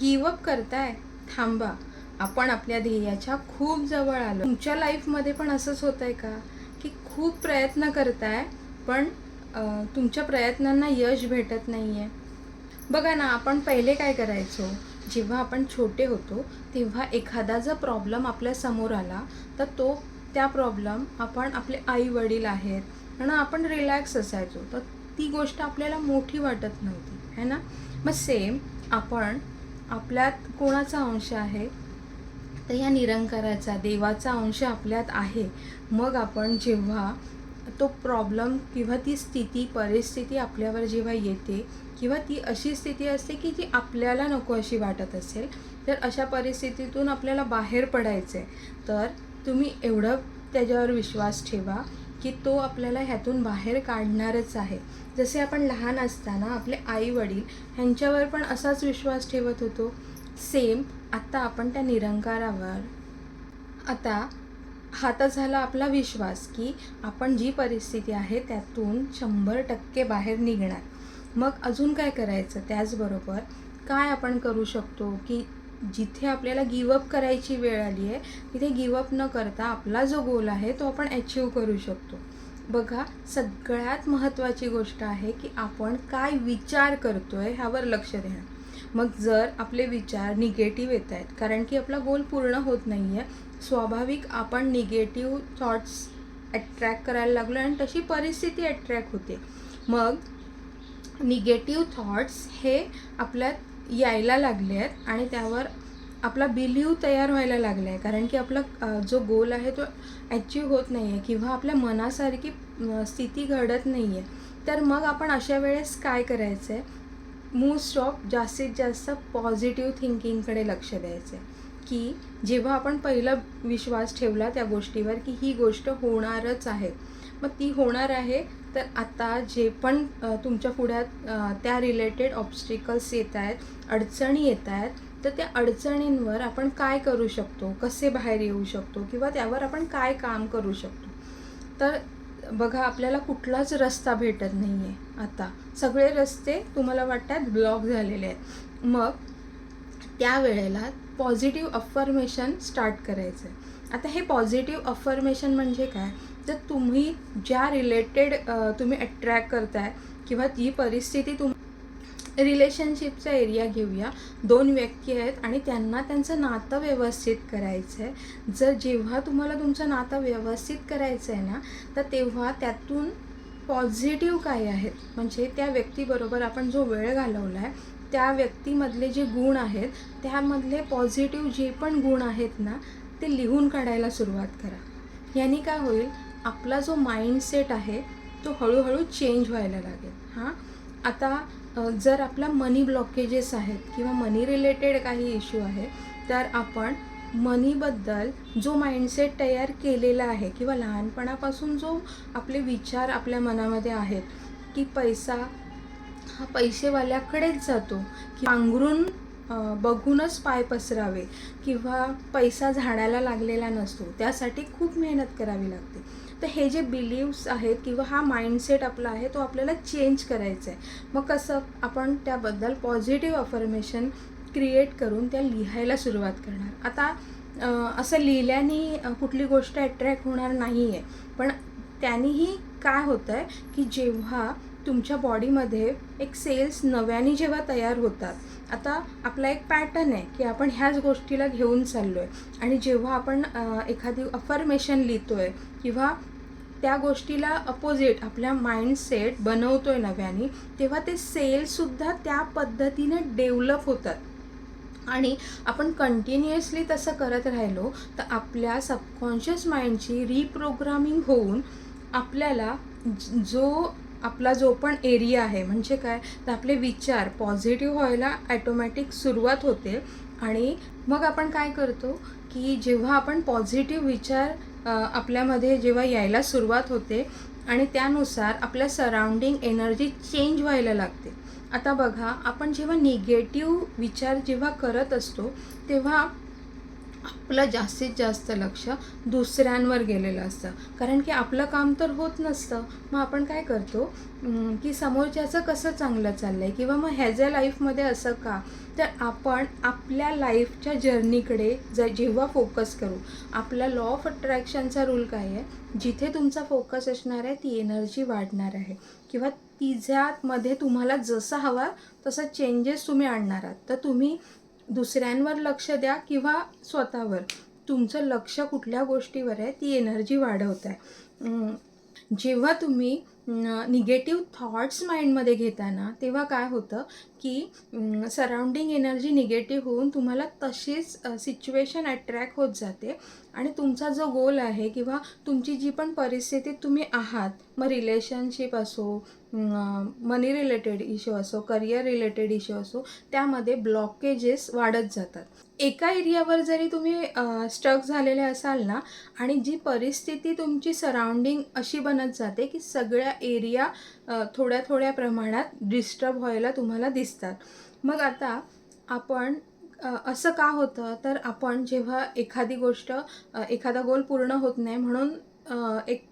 Give up करताय थांबा. आपण आपल्या ध्येयाच्या खूप जवळ आलो. तुमच्या लाईफमध्ये पण असंच होत आहे का? की खूप प्रयत्न करताय पण तुमच्या प्रयत्नांना यश भेटत नाही आहे बघा ना आपण पहिले काय करायचो? जेव्हा आपण छोटे होतो तेव्हा एखादा जर प्रॉब्लेम आपल्यासमोर आला तर तो त्या प्रॉब्लेम आपण आपले आई वडील आहेत आणि आपण रिलॅक्स असायचो. तर ती गोष्ट आपल्याला मोठी वाटत नव्हती है ना? मग सेम आपण आपल्यात कोणाचा अंश आहे? तर या निरंकाराचा देवाचा अंश आपल्यात आहे. मग आपण जेव्हा तो प्रॉब्लेम किंवा ती स्थिती परिस्थिती आपल्यावर जेव्हा येते किंवा ती अशी स्थिती असते की जी आपल्याला नको अशी वाटत असेल तर अशा परिस्थितीतून आपल्याला बाहेर पडायचं आहे तर तुम्ही एवढं त्याच्यावर विश्वास ठेवा. की तो आपल्याला ह्यातून बाहेर काढणारच आहे. जसे आपण लहान असताना आपले आई वडील ह्यांच्यावर पण असाच विश्वास ठेवत होतो. सेम आत्ता आपण त्या निरंकारावर आता हाता झाला आपला विश्वास की आपण जी परिस्थिती आहे त्यातून शंभर टक्के बाहेर निघणार. मग अजून काय करायचं? त्याचबरोबर काय आपण करू शकतो की जिथे आपल्याला गिवअप करायची वेळ आली आहे तिथे गिवअप न करता आपला जो गोल आहे तो आपण अचीव करू शकतो. बघा सगळ्यात महत्त्वाची गोष्ट आहे की आपण काय विचार करतोय ह्यावर लक्ष देणं मग जर आपले विचार निगेटिव्ह येत आहेत कारण की आपला गोल पूर्ण होत नाही आहे स्वाभाविक आपण निगेटिव्ह थॉट्स अट्रॅक्ट करायला लागलो आणि तशी परिस्थिती अट्रॅक्ट होते. मग निगेटिव्ह थॉट्स हे आपल्यात यायला लागले आहेत आणि त्यावर आपला बिलीव तयार व्हायला लागला आहे. कारण की आपला जो गोल आहे तो ॲचीव होत नाही आहे किंवा आपल्या मनासारखी स्थिती घडत नाही आहे तर मग आपण अशा वेळेस काय करायचं आहे मोस्ट ऑफ जास्तीत जास्त पॉझिटिव्ह थिंकिंगकडे लक्ष द्यायचं आहे की जेव्हा आपण पहिला विश्वास ठेवला त्या गोष्टीवर की ही गोष्ट होणारच आहे. मग ती होणार आहे तर आता जे पण तुमच्या पुढ्यात त्या रिलेटेड ऑब्स्टिकल्स येत आहेत अडचणी येत आहेत तर त्या अडचणींवर आपण काय करू शकतो? कसे बाहेर येऊ शकतो? किंवा त्यावर आपण काय काम करू शकतो? तर बघा आपल्याला कुठलाच रस्ता भेटत नाही आहे आता. सगळे रस्ते तुम्हाला वाटतात ब्लॉक झालेले आहेत. मग त्यावेळेला पॉझिटिव्ह अफर्मेशन स्टार्ट करायचं आहे आता हे पॉझिटिव्ह अफर्मेशन म्हणजे काय? तर तुम्ही ज्या रिलेटेड तुम्ही अट्रॅक्ट करताय किंवा ती परिस्थिती तुम रिलेशनशिपचा एरिया घेऊया. दोन व्यक्ती आहेत आणि त्यांना त्यांचं नातं व्यवस्थित करायचं आहे जर जेव्हा तुम्हाला तुमचं नातं व्यवस्थित करायचं आहे ना तर तेव्हा त्यातून पॉझिटिव्ह काय आहेत? म्हणजे त्या व्यक्तीबरोबर आपण जो वेळ घालवला आहे त्या व्यक्तीमधले जे गुण आहेत त्यामधले पॉझिटिव्ह जे पण गुण आहेत ना ते लिहून काढायला सुरुवात करा. यांनी काय होईल? आपला जो माइंडसेट आहे तो हळूहळू चेंज व्हायला लागेल. हां? आता जर आपला मनी ब्लॉकेजेस आहेत किंवा मनी रिलेटेड काही इश्यू आहे तर आपण मनीबद्दल जो माइंडसेट तयार केलेला आहे किंवा लहानपणापासून जो आपले विचार आपल्या मनामध्ये आहेत की पैसा हा पैसेवाल्याकडेच जातो की पांघरून बघूनच पाय पसरावे किंवा पैसा झाडाला लागलेला नसतो त्यासाठी खूप मेहनत करावी लागते. तर हे जे बिलीव्स आहेत किंवा हा माइंडसेट आपला आहे तो आपल्याला चेंज करायचा आहे मग कसं आपण त्याबद्दल पॉझिटिव्ह अफर्मेशन क्रिएट करून त्या लिहायला सुरुवात करणार. आता असं लिहिल्याने कुठली गोष्ट अट्रॅक्ट होणार नाही आहे पण त्यानेही काय होतं आहे की जेव्हा तुमच्या बॉडीमध्ये एक सेल्स नव्याने जेव्हा तयार होतात आता आपला एक पॅटर्न आहे की आपण ह्याच गोष्टीला घेऊन चाललो आहे आणि जेव्हा आपण एखादी अफर्मेशन लिहितो आहे किंवा त्या गोष्टीला अपोजिट आपल्या माइंडसेट बनवतो आहे नव्याने तेव्हा ते सेलसुद्धा त्या पद्धतीने डेव्हलप होतात. आणि आपण कंटिन्युअसली तसं करत राहिलो तर आपल्या सबकॉन्शियस माइंडची रिप्रोग्रामिंग होऊन आपल्याला जो आपला जो पण एरिया आहे म्हणजे काय? तर आपले विचार पॉझिटिव्ह व्हायला ॲटोमॅटिक सुरुवात होते. आणि मग आपण काय करतो की जेव्हा आपण पॉझिटिव्ह विचार आपल्यामध्ये जेव्हा यायला सुरुवात होते आणि त्यानुसार आपल्या सराउंडिंग एनर्जी चेंज व्हायला लागते. आता बघा आपण जेव्हा निगेटिव्ह विचार जेव्हा करत असतो तेव्हा आपलं जास्तीत जास्त लक्ष दुसऱ्यांवर गेलेलं असतं. कारण की आपलं काम तर होत नसतं. मग आपण काय करतो? की समोरच्याचं कसं चांगलं चाललं आहे किंवा मग ह्याच्या लाईफमध्ये असं का? तर आपण आपल्या लाईफच्या जर्नीकडे ज जेव्हा फोकस करू आपला लॉ ऑफ अट्रॅक्शनचा रूल काय आहे? जिथे तुमचा फोकस असणार आहे ती एनर्जी वाढणार आहे. किंवा तिच्यामध्ये तुम्हाला जसं हवा तसं चेंजेस तुम्ही आणणार आहात. तर तुम्ही दुसऱ्यांवर लक्ष द्या किंवा स्वतःवर. तुमचं लक्ष कुठल्या गोष्टीवर आहे ती एनर्जी वाढवत आहे जेव्हा तुम्ही निगेटिव्ह थॉट्स माइंडमध्ये घेताना तेव्हा काय होतं? की सराउंडिंग एनर्जी निगेटिव्ह होऊन तुम्हाला तशीच सिच्युएशन अट्रॅक्ट होत जाते. आणि तुमचा जो गोल आहे किंवा तुमची जी पण परिस्थितीत तुम्ही आहात मग रिलेशनशिप असो मनी रिलेटेड इश्यू असो करिअर रिलेटेड इश्यू असो त्यामध्ये ब्लॉकेजेस वाढत जातात. एका एरियावर जरी तुम्ही स्टक झालेले असाल ना आणि जी परिस्थिती तुमची सराउंडिंग अशी बनत जाते की सगळ्या एरिया थोड्या थोड्या प्रमाणात डिस्टर्ब व्हायला तुम्हाला दिसतात. मग आता आपण असं का होतं? तर आपण जेव्हा एखादी गोष्ट एखादा गोल पूर्ण होत नाही म्हणून एक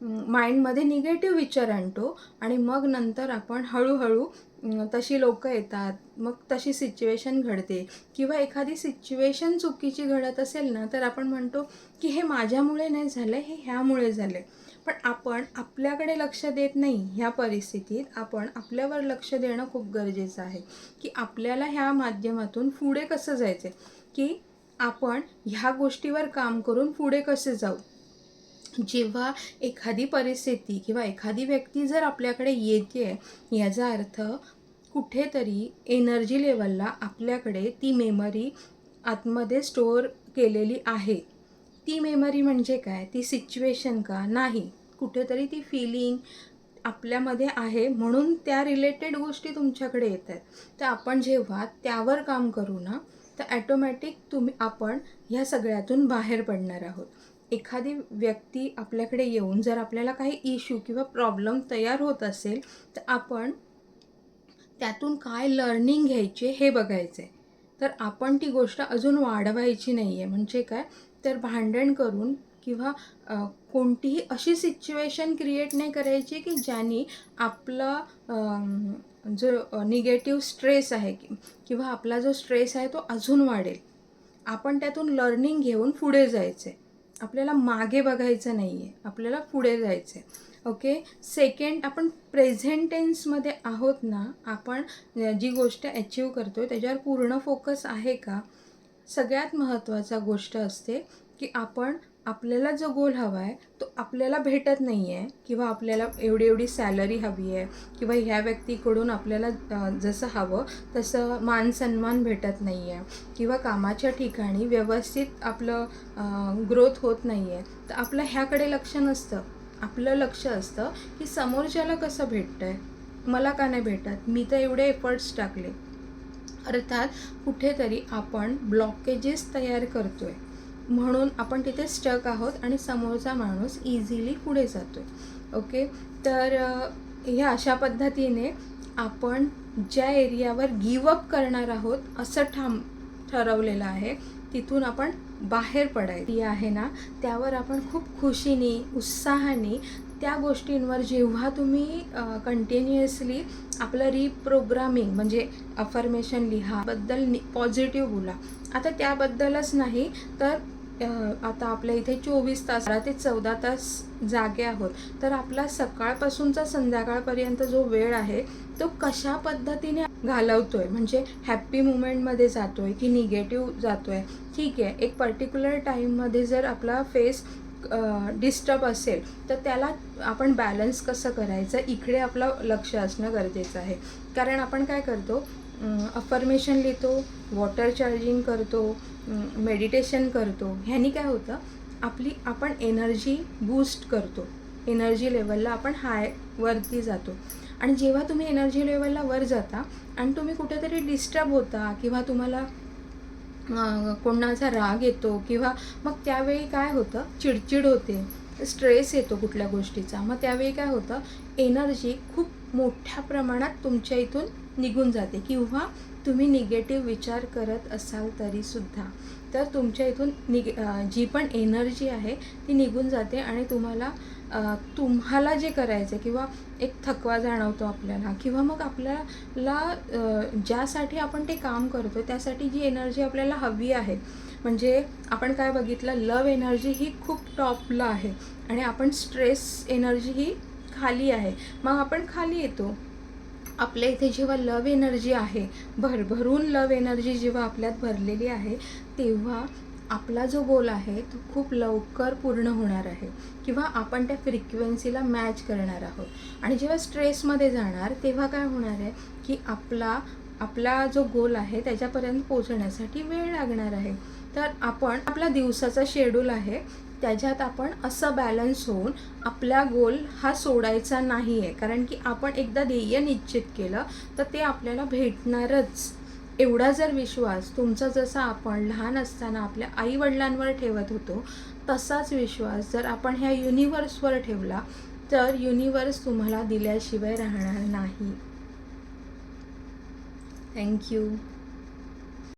माइंडमध्ये निगेटिव्ह विचार आणतो आणि मग नंतर आपण हळूहळू तशी लोकं येतात. मग तशी सिच्युएशन घडते. किंवा एखादी सिच्युएशन चुकीची घडत असेल ना तर आपण म्हणतो की हे माझ्यामुळे नाही झालं हे ह्यामुळे झाले पण आपण आपल्याकडे लक्ष देत नाही ह्या परिस्थितीत आपण आपल्यावर लक्ष देणं खूप गरजेचं आहे. की आपल्याला ह्या माध्यमातून पुढे कसं जायचं की आपण ह्या गोष्टीवर काम करून पुढे कसे जाऊ? जेव्हा एखादी परिस्थिती किंवा एखादी व्यक्ती जर आपल्याकडे येते याचा अर्थ कुठेतरी एनर्जी लेवलला आपल्याकडे ती मेमरी आतमध्ये स्टोअर केलेली आहे. ती मेमरी म्हणजे काय? ती सिच्युएशन का? नाही. कुठेतरी ती फिलिंग आपल्यामध्ये आहे म्हणून त्या रिलेटेड गोष्टी तुमच्याकडे येत आहेत तर आपण जेव्हा त्यावर काम करू ना तर ॲटोमॅटिक तुम्ही आपण ह्या सगळ्यातून बाहेर पडणार आहोत. एखादी व्यक्ती आपल्याकडे येऊन जर आपल्याला काही इश्यू किंवा प्रॉब्लेम तयार होत असेल तर आपण त्यातून काय लर्निंग घ्यायचे हे बघायचे तर आपण ती गोष्ट अजून वाढवायची नाही आहे म्हणजे काय? तर भांडण करून किंवा कोणतीही अशी सिच्युएशन क्रिएट नाही करायची की ज्याने आपला जो निगेटिव्ह स्ट्रेस आहे कि- किंवा आपला जो स्ट्रेस आहे तो अजून वाढेल. आपण त्यातून लर्निंग घेऊन पुढे जायचं. आहे आपल्याला मागे बघायचं नाही आहे आपल्याला पुढे जायचं आहे ओके सेकंड आपण प्रेझेंट टेन्समध्ये आहोत ना आपण जी गोष्ट अचीव करतो त्याच्यावर पूर्ण फोकस आहे का? सगळ्यात महत्त्वाचा गोष्ट असते की आपण आपल्याला जो गोल हवा आहे तो आपल्याला भेटत नाही आहे किंवा आपल्याला एवढी एवढी सॅलरी हवी आहे किंवा ह्या व्यक्तीकडून आपल्याला जसं हवं तसं मान सन्मान भेटत नाही आहे किंवा कामाच्या ठिकाणी व्यवस्थित आपलं ग्रोथ होत नाही आहे तर आपलं ह्याकडे लक्ष नसतं. आपलं लक्ष असतं की समोरच्याला कसं भेटतं आहे मला का नाही भेटत? मी तर एवढे एफर्ट्स टाकले. अर्थात कुठेतरी आपण ब्लॉकेजेस तयार करतो आहे म्हणून आपण तिथे स्टक आहोत आणि समोरचा माणूस इझिली पुढे जातो आहे ओके तर ह्या अशा पद्धतीने आपण ज्या एरियावर गिवअप करणार आहोत असं ठाम ठरवलेलं आहे तिथून आपण बाहेर पडायची. आहे ना त्यावर आपण खूप खुशीने उत्साहाने त्या गोष्टींवर जेव्हा तुम्ही कंटिन्युअसली आपलं रिप्रोग्रामिंग म्हणजे अफर्मेशन लिहा बद्दल पॉझिटिव्ह बोला. आता त्याबद्दलच नाही तर आता आपल्या इथे चोवीस तास ते चौदा तास जागे आहोत. तर आपला सकाळपासूनचा संध्याकाळपर्यंत जो वेळ आहे तो कशा पद्धतीने घालवतोय? म्हणजे हॅप्पी मुमेंटमध्ये जातोय की निगेटिव्ह जातोय? ठीक आहे एक पर्टिक्युलर टाईममध्ये जर आपला फेस डिस्टर्ब असेल तर त्याला आपण बॅलन्स कसं करायचं? इकडे आपलं लक्ष असणं गरजेचं आहे. कारण आपण काय करतो? अफर्मेशन लिहितो वॉटर चार्जिंग करतो मेडिटेशन करतो. ह्यानी काय होतं? आपली आपण एनर्जी बूस्ट करतो. एनर्जी लेवलला आपण हाय वरती जातो. आणि जेव्हा तुम्ही एनर्जी लेवलला वर जाता आणि तुम्ही कुठेतरी डिस्टर्ब होता किंवा तुम्हाला कोणाचा राग येतो किंवा मग त्यावेळी काय होतं? चिडचिड होते. स्ट्रेस येतो कुठल्या गोष्टीचा. मग त्यावेळी काय होतं? एनर्जी खूप मोठ्या प्रमाणात तुमच्या इथून निघून जाते. किंवा तुम्ही निगेटिव्ह विचार करत असाल तरीसुद्धा. तर तुमच्या इथून निग जी पण एनर्जी आहे ती निघून जाते आणि तुम्हाला तुम्हाला जे करायचं आहे किंवा एक थकवा जाणवतो आपल्याला किंवा मग आपल्याला ज्यासाठी आपण ते काम करतो त्यासाठी जी एनर्जी आपल्याला हवी आहे. म्हणजे आपण काय बघितलं लव एनर्जी ही खूप टॉपला आहे आणि आपण स्ट्रेस एनर्जी ही खाली आहे. मग आपण खाली येतो. आपल्या इथे जेव्हा लव एनर्जी आहे भरभरून लव एनर्जी जेव्हा आपल्यात भरलेली आहे तेव्हा आपला जो गोल आहे तो खूप लवकर पूर्ण होणार आहे. किंवा आपण त्या फ्रिक्वेन्सीला मॅच करणार आहोत. आणि जेव्हा स्ट्रेसमध्ये जाणार तेव्हा काय होणार आहे की आपला आपला जो गोल आहे त्याच्यापर्यंत पोहोचण्यासाठी वेळ लागणार आहे. तर आपण आपला दिवसाचा शेड्यूल आहे त्याच्यात आपण असं बॅलन्स होऊन आपला गोल हा सोडायचा नाही आहे कारण की आपण एकदा ध्येय निश्चित केलं तर ते आपल्याला भेटणारच. एवढा जर विश्वास तुमचा जसा आपण लहान असताना आपल्या आईवडिलांवर ठेवत होतो तसाच विश्वास जर आपण ह्या युनिवर्सवर ठेवला तर युनिवर्स तुम्हाला दिल्याशिवाय राहणार नाही. थँक्यू